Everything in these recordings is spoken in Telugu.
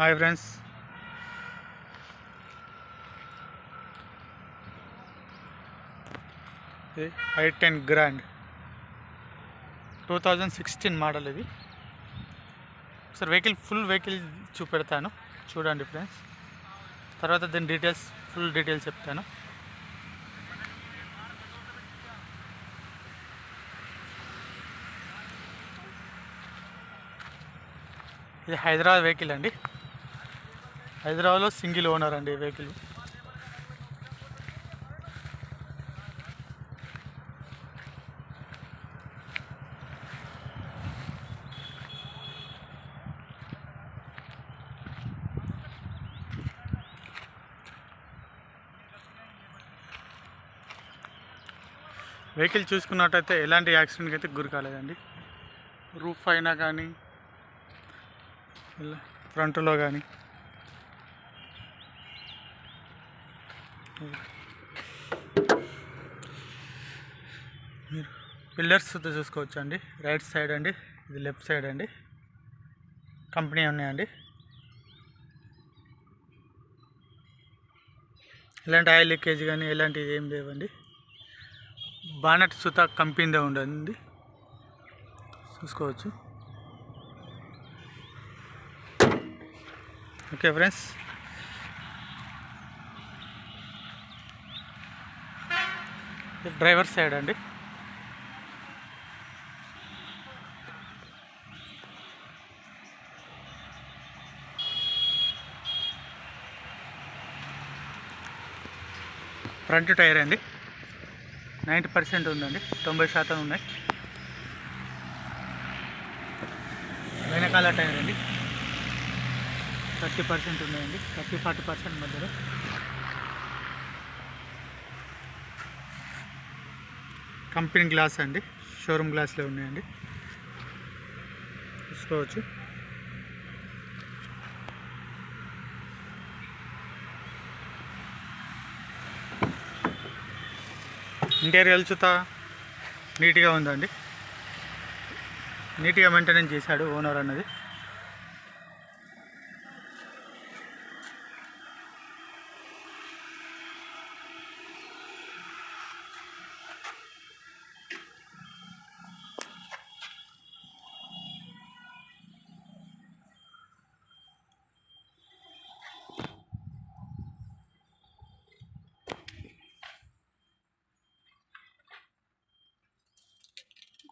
Hi friends. ఇది I ten grand. Two thousand sixteen model ఇది. ఒకసారి వెహికల్ ఫుల్ వెహికల్ చూపెడతాను. చూడండి ఫ్రెండ్స్. తర్వాత దీని డీటెయిల్స్ ఫుల్ డీటెయిల్స్ చెప్తాను. ఇది హైదరాబాద్ వెహికల్ అండి. హైదరాబాద్లో సింగిల్ ఓనర్ అండి వెహికల్ వెహికల్ చూసుకున్నట్టయితే ఎలాంటి యాక్సిడెంట్కి అయితే గురి కాలేదండి. రూఫ్ అయినా కానీ ఫ్రంట్లో కానీ. మీరు పిల్లర్స్ చూసుకోవచ్చు అండి రైట్ సైడ్ అండి ఇది లెఫ్ట్ సైడ్ అండి. కంపెనీ ఉన్నాయండి. ఎలాంటి ఆయిల్ లీకేజ్ కానీ ఎలాంటిది ఏం లేవండి. బానట్ సుత కంపెనీదే ఉండండి చూసుకోవచ్చు. Okay friends. డ్రైవర్ సైడ్ అండి. ఫ్రంట్ టైర్ అండి. నైంటీ పర్సెంట్ ఉందండి. తొంభై శాతం ఉన్నాయి. వెనకాల టైర్ అండి. థర్టీ పర్సెంట్ ఉన్నాయండి. థర్టీ ఫార్టీ పర్సెంట్ మధ్యలో. కంపెనీ గ్లాస్ అండి. షోరూమ్ గ్లాస్లో ఉన్నాయండి. చూసుకోవచ్చు ఇంటీరియర్ చుత నీట్గా ఉందండి. నీట్గా మెయింటెనెన్స్ చేశాడు ఓనర్ అన్నది.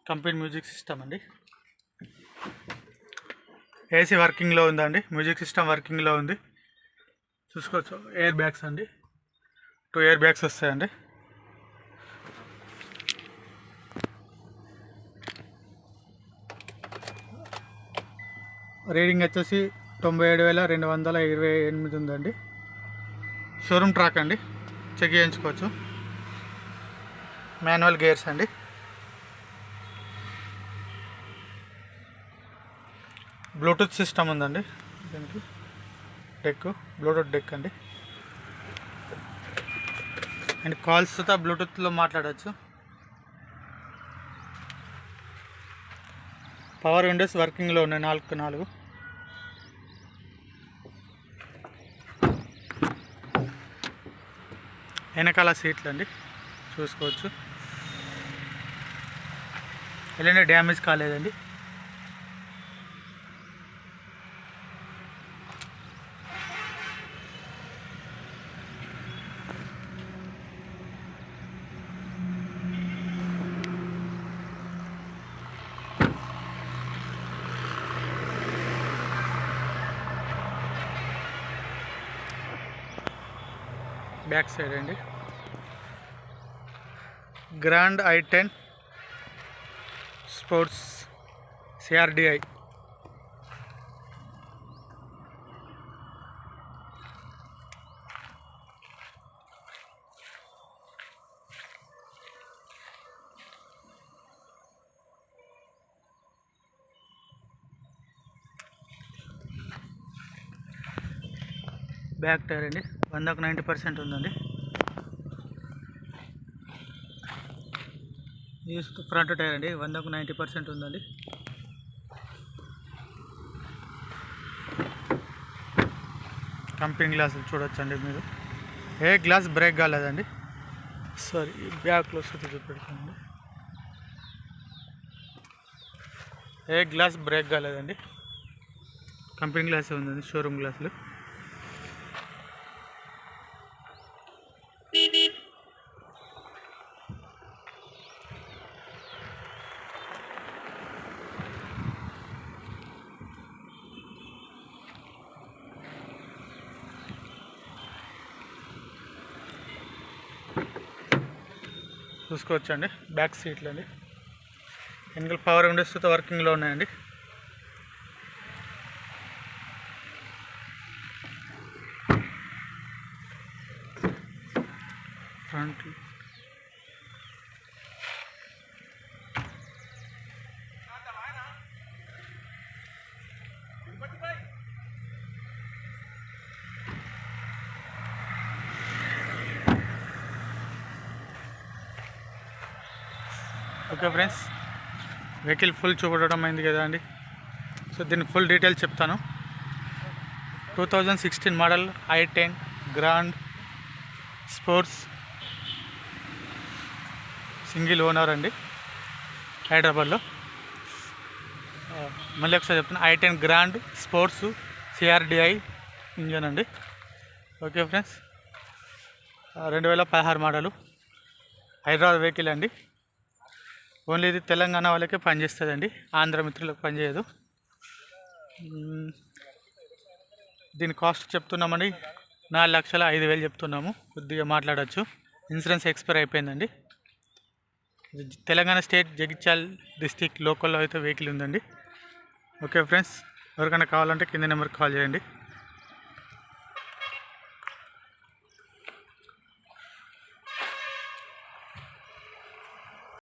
కంపెనీ మ్యూజిక్ సిస్టమ్ అండి. ఏసీ వర్కింగ్లో ఉందండి. మ్యూజిక్ సిస్టమ్ వర్కింగ్లో ఉంది. చూసుకోవచ్చు. ఎయిర్ బ్యాగ్స్ అండి. టూ ఎయిర్ బ్యాగ్స్ వస్తాయండి. రీడింగ్ వచ్చేసి తొంభై ఏడు వేల రెండు వందల ఇరవై ఎనిమిది ఉందండి. షోరూమ్ ట్రాక్ అండి. చెక్ చేయించుకోవచ్చు. మాన్యువల్ గేర్స్ అండి. బ్లూటూత్ సిస్టమ్ ఉందండి. దీనికి డెక్ బ్లూటూత్ డెక్ అండి. అండ్ కాల్స్తో బ్లూటూత్లో మాట్లాడచ్చు. పవర్ విండోస్ వర్కింగ్లో ఉన్నాయి నాలుగు నాలుగు. వెనకాల సీట్లు అండి. చూసుకోవచ్చు. ఎలాంటి డ్యామేజ్ కాలేదండి. బ్యాక్ సైడ్ అండి. Grand I ten sports CRDI back tyre అండి. వందకు నైంటీ పర్సెంట్ ఉందండి. ఇది ఫ్రంట్ టైర్ అండి వందకు నైంటీ పర్సెంట్ ఉందండి. కంపెనీ గ్లాసులు చూడొచ్చండి మీరు. ఏ గ్లాస్ బ్రేక్ కాలేదండి? సారీ బ్యాక్లో వస్తుంది చూపెడతానండి. ఏ గ్లాస్ బ్రేక్ కాలేదండి? కంపెనీ గ్లాస్ ఉందండి షోరూమ్ గ్లాసులు. చూసుకోవచ్చండి. బ్యాక్ సీట్లు అండి. వెనకాల పవర్ విండోస్ వర్కింగ్లో ఉన్నాయండి. Front okay friends vehicle full చూపడడం అయింది కదా అండి. సో దీని ఫుల్ డీటెయిల్స్ చెప్తాను. Two thousand sixteen model I ten grand sports single owner అండి. హైదరాబాద్లో. మళ్ళీ ఒకసారి చెప్తాను I ten grand sports CRDI engine అండి. ఓకే ఫ్రెండ్స్ రెండు వేల పదహారు మోడలు హైదరాబాద్ వెహికల్ అండి. ఓన్లీ ఇది తెలంగాణ వాళ్ళకే పనిచేస్తుందండి. ఆంధ్ర మిత్రులకు పనిచేయదు. దీని కాస్ట్ చెప్తున్నామండి. నాలుగు లక్షల ఐదు వేలు చెప్తున్నాము. కొద్దిగా మాట్లాడచ్చు. ఇన్సూరెన్స్ ఎక్స్పైర్ అయిపోయిందండి. తెలంగాణ స్టేట్ జగిత్యాల్ డిస్టిక్ లోకల్లో అయితే వెహికల్ ఉందండి. ఓకే ఫ్రెండ్స్ ఎవరికైనా కావాలంటే కింద నెంబర్కి కాల్ చేయండి.